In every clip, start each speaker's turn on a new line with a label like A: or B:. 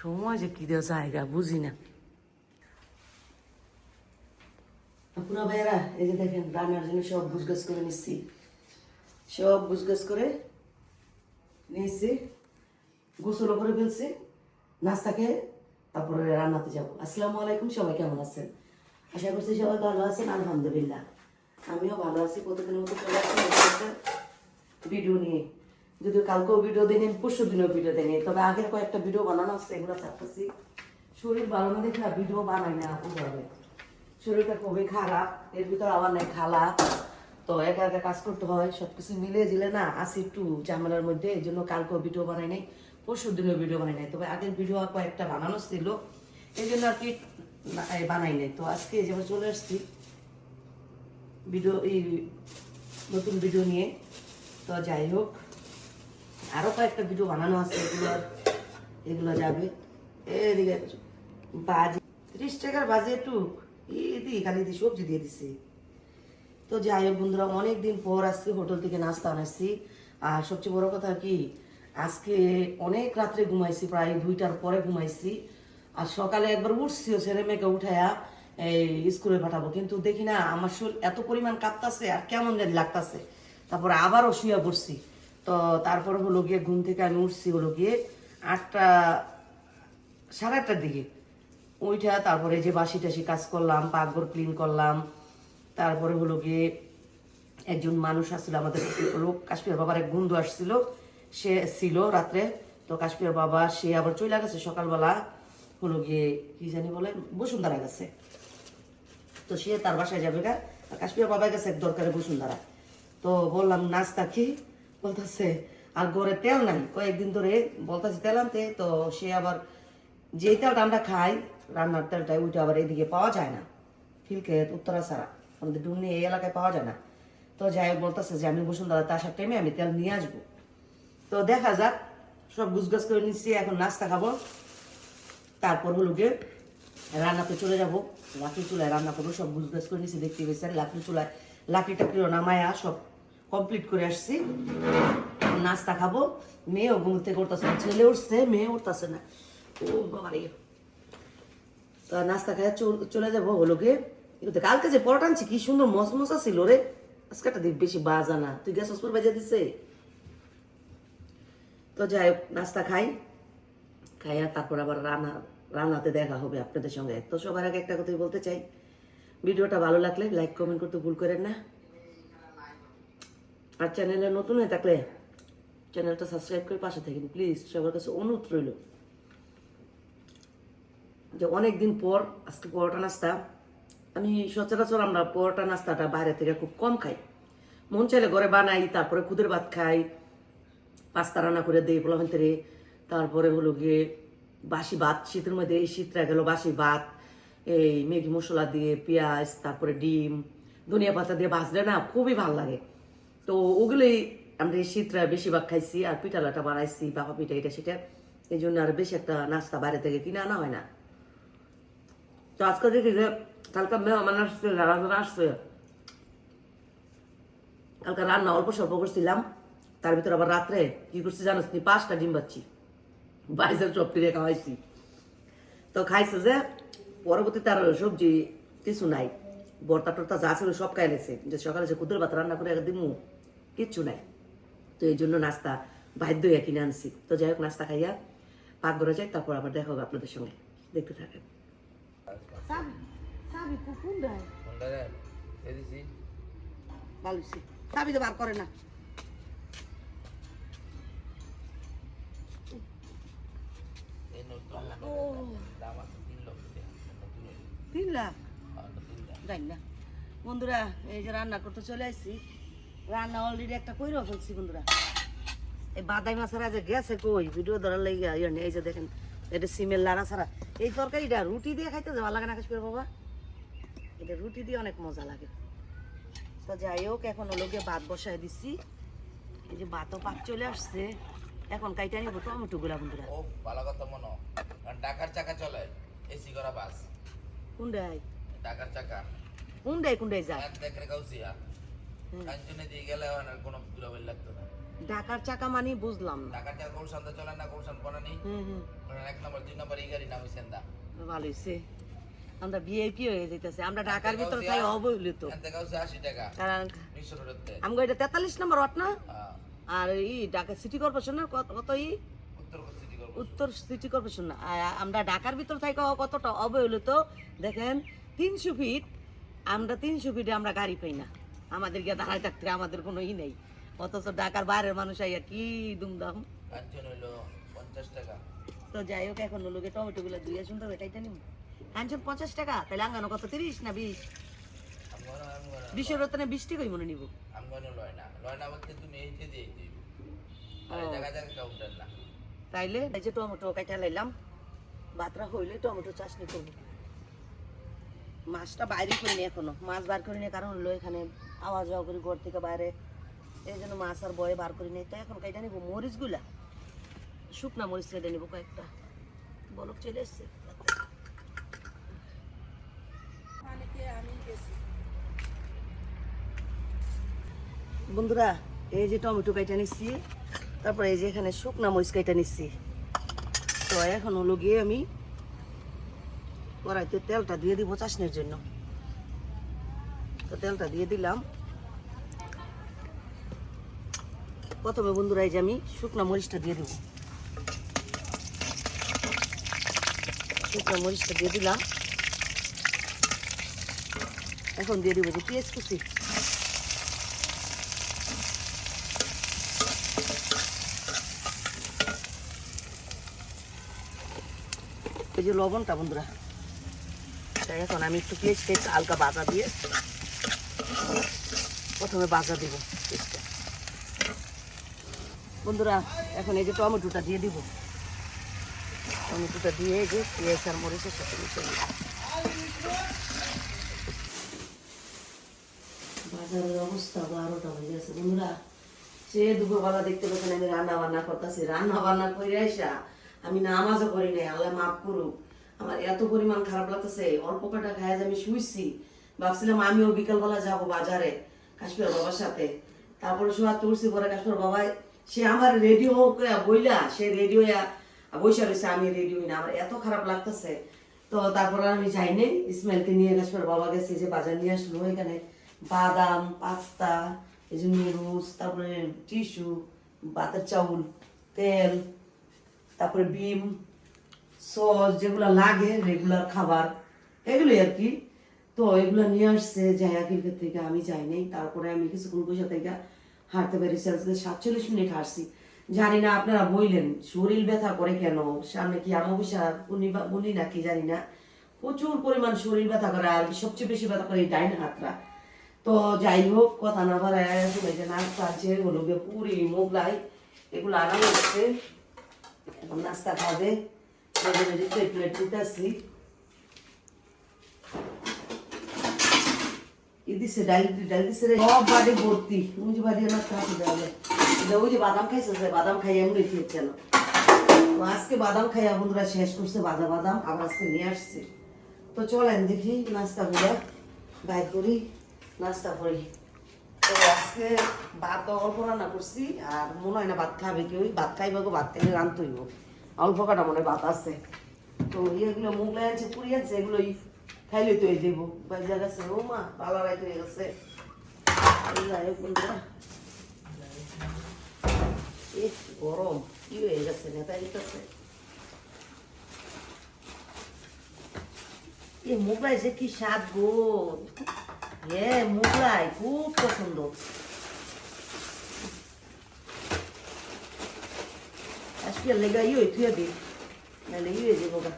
A: সময় যে কি দেওয়া জায়গা, বুঝি না। পুরো ভাইয়েরা, এই যে দেখেন, রান্নার জন্য সব গুছগাছ করে নিচ্ছি। সব গুছগাছ করে নিয়েছি গোসলও করে ফেলছি, নাস্তা খেয়ে তারপরে রান্নাতে যাব। আসসালামু আলাইকুম, সবাই কেমন আছেন? আশা করছি সবাই ভালো আছেন, আলহামদুলিল্লাহ। আমিও ভালো আছি, প্রতিদিনের মতো চলে আসছি ভিডিও নিয়ে। যদিও কালকেও ভিডিও দিই পরশু দিনও ভিডিও দিই তবে আগের কয়েকটা ভিডিও বানানো আছে, এগুলো চাচ্ছি শরীর ভালো না দেখলে ভিডিও বানাই না ওভাবে শরীরটা খুবই খারাপ, এর ভিতর আবার নাই খালা। তো একা একা কাজ করতে হয়, সবকিছু মিলিয়ে দিলে না আসি একটু ঝামেলার মধ্যে, এই জন্য কালকেও ভিডিও বানাই নাই, পরশু দিনও ভিডিও বানাই নাই। তবে আগের ভিডিও কয়েকটা বানানো ছিল, এই জন্য আর কি বানাই নাই। তো আজকে যেমন চলে আসছি ভিডিও এই নতুন ভিডিও নিয়ে। তো যাই হোক আরও কয়েকটা ভিডিও বানানো আছে, এগুলো এগুলো যাবে। এদিকে বাজি, ত্রিশ টাকার বাজে একটু। ইদি খালি দি, সবজি দিয়ে দিছি। তো যাই হোক বন্ধুরা অনেক দিন পর আসছি হোটেল থেকে নাস্তা আনাচ্ছি আর সবচেয়ে বড় কথা কি, আজকে অনেক রাত্রে ঘুমাইছি, প্রায় দুইটার পরে ঘুমাইছি। আর সকালে একবার উঠছিও ছেলে মেয়েকে উঠাইয়া এই স্কুলে পাঠাবো। কিন্তু দেখি না, আমার শরীর এত পরিমাণ কাঁপতাছে আর কেমন লাগতাছে। তারপরে আবারও শুয়ে পড়ছি। তো তারপরে হলো গিয়ে ঘুম থেকে আমি উঠছি হলো গিয়ে আটটা, সাড়ে আটটার দিকে। ওইটা তারপরে যে বাসি টাসি কাজ করলাম, পাকঘর ক্লিন করলাম। তারপরে হলো গিয়ে একজন মানুষ আসছিল, আমাদের লোক কাশ্মীর বাবার এক বন্ধু আসছিল, সে ছিল রাত্রে। তো কাশ্মীর বাবা, সে আবার চলে গেছে সকালবেলা, হলো গিয়ে কি জানি বলে, বসুন্ধরা গেছে। তো সে তার বাসায় যাবে গা। কাশ্মীর বাবার গেছে এক দরকারে বসুন্ধরা। তো বললাম, নাস্তা কি? বলতেছে, আর ঘরে তেল নাই। কয়েকদিন ধরে বলতেছে, তেল আনতে। তো সে আবার যেই তেলটা আমরা খাই রান্নার তেলটা ওইটা আবার এদিকে পাওয়া যায় না। ফিলকে উত্তরা ছাড়া। আমাদের ডুমনি এই এলাকায় পাওয়া যায় না। তো যাই বলতেছে যে, আমি বসুন্ধরাতে আসার টাইমে আমি তেল নিয়ে আসব। তো দেখা যাক, সব গুছগাছ করে নিচ্ছি, এখন নাস্তা খাব। তারপর হলো গিয়ে রান্নাতে চলে যাব। লাকড়ি চুলায় রান্না করব, সব গুছগাছ করে নিচ্ছি, দেখতে পেয়েছেন? লাকড়ি চুলায় লাকড়ি টাকড়িও নামায়া সব কমপ্লিট করে আসছি। নাস্তা খাব। মেয়েও ঘুমতে করতেছে না, ছেলে উঠছে, মেয়ে উঠতেছে না। ও বাবা রে। তা নাস্তা খাই চলে যাব হলো গিয়ে কিন্তু কালকে যে পরোটা আনছি, কি সুন্দর মসমসা ছিল রে। আজকেটা দিক বেশি বাজা না। তুই গ্যাস হসপুর বাজা দিছে? তো যাই হোক, নাস্তা খাই। খাইয়া তারপর আবার রান্না, রান্নাতে দেখা হবে আপনাদের সঙ্গে। তো সবার আগে একটা কথাই বলতে চাই। ভিডিওটা ভালো লাগলে লাইক কমেন্ট করতে ভুল করেন না। আর চ্যানেলে নতুন হয়ে থাকলে চ্যানেলটা সাবস্ক্রাইব করে পাশে থাকেন। প্লিজ সবার কাছে অনুরোধ রইল যে অনেক দিন পর, আজকে পরোটা নাস্তা, আমি সচরাচর আমরা পরোটা নাস্তাটা বাইরে থেকে খুব কম খাই। মন চাইলে ঘরে বানাই, তারপরে খুদের ভাত খাই, পাস্তা রান্না করে দিই পোলা ভেতরে তারপরে হলো গিয়ে বাসি ভাত, শীতের মধ্যে এই শীতটা গেল বাসি ভাত, এই ম্যাগি মশলা দিয়ে, পেঁয়াজ, তারপরে ডিম, ধনিয়া পাতা দিয়ে ভাজলে না খুবই ভালো লাগে। তো ওগুলোই আমরা শীতটা বেশিরভাগ খাইছি, আর পিঠালাটা বানাইছি বাবা পিঠা এটা সেটা। এই জন্য আর বেশি একটা নাস্তা বাইরে থেকে কিনে আনা হয় না। তো আজকে দেখি যে কালকে মেহমান আসছে যারা যারা আসছে। কালকে রান্না অল্প স্বল্প করছিলাম, তার ভিতর আবার রাত্রে কি করছি জানোস নি, পাঁচটা ডিম পাচ্ছি বাইসের চপ কিনে খাওয়াইছি। তো খাইছে যে পরবর্তী তার সবজি কিছু নাই। বর্তা টর্তা যা ছিল সব খাইলেছে যে সকালে যে কুদুর ভাত রান্না করে দিমু কিচ্ছু নাই। তো এই জন্য নাস্তা বাধ্য হইয়া কিনে আনছি। তো যাই হোক নাস্তা খাইয়া পাক ঘরে যাই তারপর আবার দেখা হবে আপনাদের সঙ্গে। দেখতে থাকেন। চাবি তো বার করে না।
B: তিন
A: লাখ বন্ধুরা এই যে রান্না করতে চলে আসছি। রান্না অলরেডি একটা কইরেও ফেলছি বন্ধুরা। এই বাদাই মাছের যে গেছে কই? ভিডিও ধরার লেগে ইয়ে এই যে দেখেন এটা সিমের লাড়া ছাড়া। এই তরকারিটা রুটি দিয়ে খাইতে যাওয়া লাগে না কাশ করে বাবা? এটা রুটি দিয়ে অনেক মজা লাগে। তো যাই হোক এখন গিয়ে ভাত বসায় দিচ্ছি এই যে ভাতও পাক চলে আসছে। এখন কাইটা নিব টমেটো গুলা বন্ধুরা।
B: ও ভালো কথা মনো। কারণ টাকার চাকা চলে এসি করা বাস।
A: কুন্ডাই?
B: টাকার চাকা।
A: কুন্ডাই কুন্ডাই যায়
B: এক দেখরে গাউসিয়া। কাঞ্চনে দিয়ে গেলে আর কোনো ঘুরাবেল লাগতো না।
A: ঢাকার চাকা মানে বুঝলাম না।
B: ঢাকাতে গুলশান তো চলে না গুলশান বানানি এক নম্বর দুই নম্বর এই গাড়ি নাম সেন্দা।
A: ভালো হয়েছে আমরা ভিআইপি হয়ে যেতেছে। আমরা ঢাকার ভিতর তাই অবহেলিত। কারণ আমগো এটা তেতাল্লিশ নম্বর ওয়াট না?
B: হ্যাঁ,
A: আর ই ঢাকা সিটি কর্পোরেশন না কত ই?
B: উত্তর সিটি
A: কর্পোরেশন? আমরা ঢাকার ভিতর থেকে কতটা অবহেলিত দেখেন তিনশো ফিট আমরা তিনশো ফিটে আমরা গাড়ি পাই না। আমাদের গিয়ে দাঁড়ায় থাকতে আমাদের কোনো ই নেই। অথচ ঢাকার বাইরের মানুষ আইয়া কি দুমদাম।
B: টাকা।
A: তো যাই হোক এখন লোকে টমেটো গুলো দুইয়া সুন্দর এটাইটা নিব কাঞ্চন পঞ্চাশ টাকা তাহলে আঙ্গানো কত তিরিশ না বিশ? বিশের রতনে বিশ টাকাই মনে নিব? তাইলে এই যে টমেটো কাটা লাইলাম বাতরা হইলে টমেটো চাষনি করব। মাছটা বাইরে করিনি এখনও মাছ বার করিনি কারণ হলো এখানে আওয়াজ যাওয়া করি ঘর থেকে বাইরে। এই জন্য মাছ আর বয়ে বার নেই। তো এখন কাইটা নিবো? মরিচগুলা? শুকনা মরিচ কেটে নিবো কয়েকটা। বলক চলে এসছে। বন্ধুরা, এই যে টমেটো কাইটা নিচ্ছি, তারপরে এই যে এখানে শুকনা মরিচ কাইটা নিচ্ছি। তো এখন হলো গিয়ে আমি কড়াইতে তেলটা দিয়ে দিব চাষনের জন্য। তো তেলটা দিয়ে দিলাম। প্রথমে বন্ধুরা এই যে আমি শুকনা মরিচটা দিয়ে দেব। শুকনা মরিচটা দিয়ে দিলাম। এখন দিয়ে দিব যে পেঁয়াজ কুচি। এই যে লবণটা বন্ধুরা। এখন আমি একটু পেঁয়াজটা একটু হালকা বাজা দিয়ে প্রথমে বাজা দিব বন্ধুরা, এখন এই যে টমেটোটা দিয়ে দিব। টমেটোটা দিয়ে যে পেঁয়াজ আর মরিচের সাথে মিশিয়ে দিব বাজারের অবস্থা বারোটা বন্ধুরা সে দুপুরবেলা দেখতে পেয়েছেন আমি রান্না বান্না করতেছি। রান্না বান্না করে আসা আমি নামাজও করি নাই, আল্লাহ মাফ করুক। আমার এত পরিমাণ খারাপ লাগতেছে, অল্প কটা খায় আমি শুইছি। ভাবছিলাম আমিও বিকালবেলা যাব বাজারে। কাশ্মীর বাবার সাথে। তারপরে শোয়া তুলসি পরে কাশ্মীর বাবা সে আমার রেডিও বইলা, সে রেডিও বৈশা রয়েছে আমি রেডিও না, আমার এত খারাপ লাগতেছে। তো তারপরে আমি যাইনি ইসমাইলকে নিয়ে কাশ্মীর বাবা গেছে, যে বাজার নিয়ে আসলো, এখানে বাদাম, পাস্তা, এই যে নুডলস, তারপরে টিস্যু বাতের চাউল, তেল, তারপরে বিম, সস যেগুলো লাগে রেগুলার খাবার, এগুলোই আর কি। তো এগুলো নিয়ে আসছে জায়াকির থেকে, আমি যাইনি তারপরে আমি কিছুক্ষণ বসে থেকে হাঁটতে পেরেছি সাতচল্লিশ মিনিট হাঁটছি। জানি না আপনারা বললেন শরীর ব্যথা করে কেন? সামনে কি আমাবস্যা উনি বা উনি নাকি জানি না। প্রচুর পরিমাণ শরীর ব্যথা করে, আর সবচেয়ে বেশি ব্যথা করে এই ডাইন হাতটা। তো যাই হোক, কথা না এই যে নাস্তা আছে হলো পুরি মোগলাই এগুলো আরাম হচ্ছে। এখন নাস্তা খাবে প্লেট প্লেট দিতেছি। দিছে ডাল ডাল দিছে রে। সব বাড়ি ভর্তি। মুজি বাড়ি আমার কাছে যাবে ওই যে বাদাম খাইছে সে, বাদাম খাইয়ে এমনি খেয়েছে না। আজকে বাদাম খাইয়া বন্ধুরা শেষ করছে বাজা বাদাম, আবার আজকে নিয়ে আসছে। তো চলেন দেখি নাস্তাগুলো বাইর করি, নাস্তা করি। তো আজকে ভাত অল্প রান্না করছি, আর মনে হয় না ভাত খাবে কেউ। ভাত খাইবে ভাত খাইলে রান্ধতে হইব। অল্প কাটা মনে ভাত আছে। তো ইয়েগুলো মুগলাই আছে পুরি আনছে, এগুলোই খাইলে তো দেবো। বাজা গেছে। ও মা ভালো রাইতে হয়ে গেছে। এ গরম, কি হয়ে গেছে নেতা দিতেছে? এ মোগলাই যে কি স্বাদ গো। হ্যাঁ মোগলাই খুব পছন্দ। আজকে লেগা ইয়ে থুয়ে দি। নাহলে ইয়ে যাব গা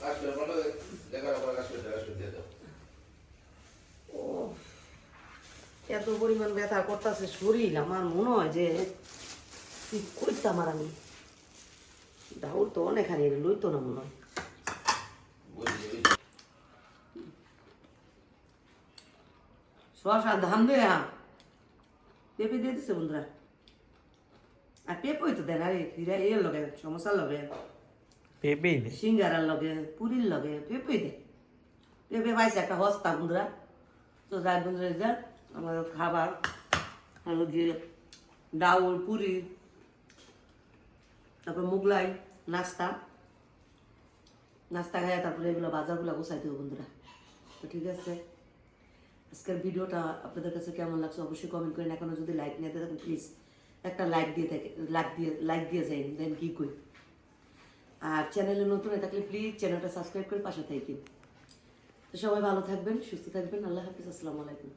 B: কাশ্মীর বলো দেখার পর কাশ্মীর কাশ্মীর দিয়ে দাও
A: ও এত পরিমাণ ব্যথা করতেছে শরীর আমার মনে হয় যে কি করতাম আর আমি? ডাউল তো অনেকখানি লইতো না মনে হয়। শশা ধান দে পেঁপে দিয়ে দিছে বন্ধুরা। আর পেঁপেই তো দেন আরে ফিরা এর লগে সমস্যার লগে।
B: পেপেই দে।
A: সিঙ্গারার লগে পুরীর লগে পেঁপে দে। পেঁপে পাইছে একটা হস্তা বন্ধুরা। তো যাই বন্ধুরা যা আমাদের খাবার হলো গিয়ে ডাউল, পুরি, তারপর মুগলাই, নাস্তা। নাস্তা খাইয়া তারপরে এগুলো বাজারগুলো গোছাইতে দেবো বন্ধুরা। তো ঠিক আছে, আজকের ভিডিওটা আপনাদের কাছে কেমন লাগছে অবশ্যই কমেন্ট করেন। এখনও যদি লাইক নিয়ে থাকেন প্লিজ একটা লাইক দিয়ে থাকে লাইক দিয়ে লাইক দিয়ে যাই দেন কী করি? আর চ্যানেলে নতুন হয়ে থাকলে প্লিজ চ্যানেলটা সাবস্ক্রাইব করে পাশে থাকেন তো সবাই ভালো থাকবেন, সুস্থ থাকবেন। আল্লাহ হাফিজ, আসসালামু আলাইকুম।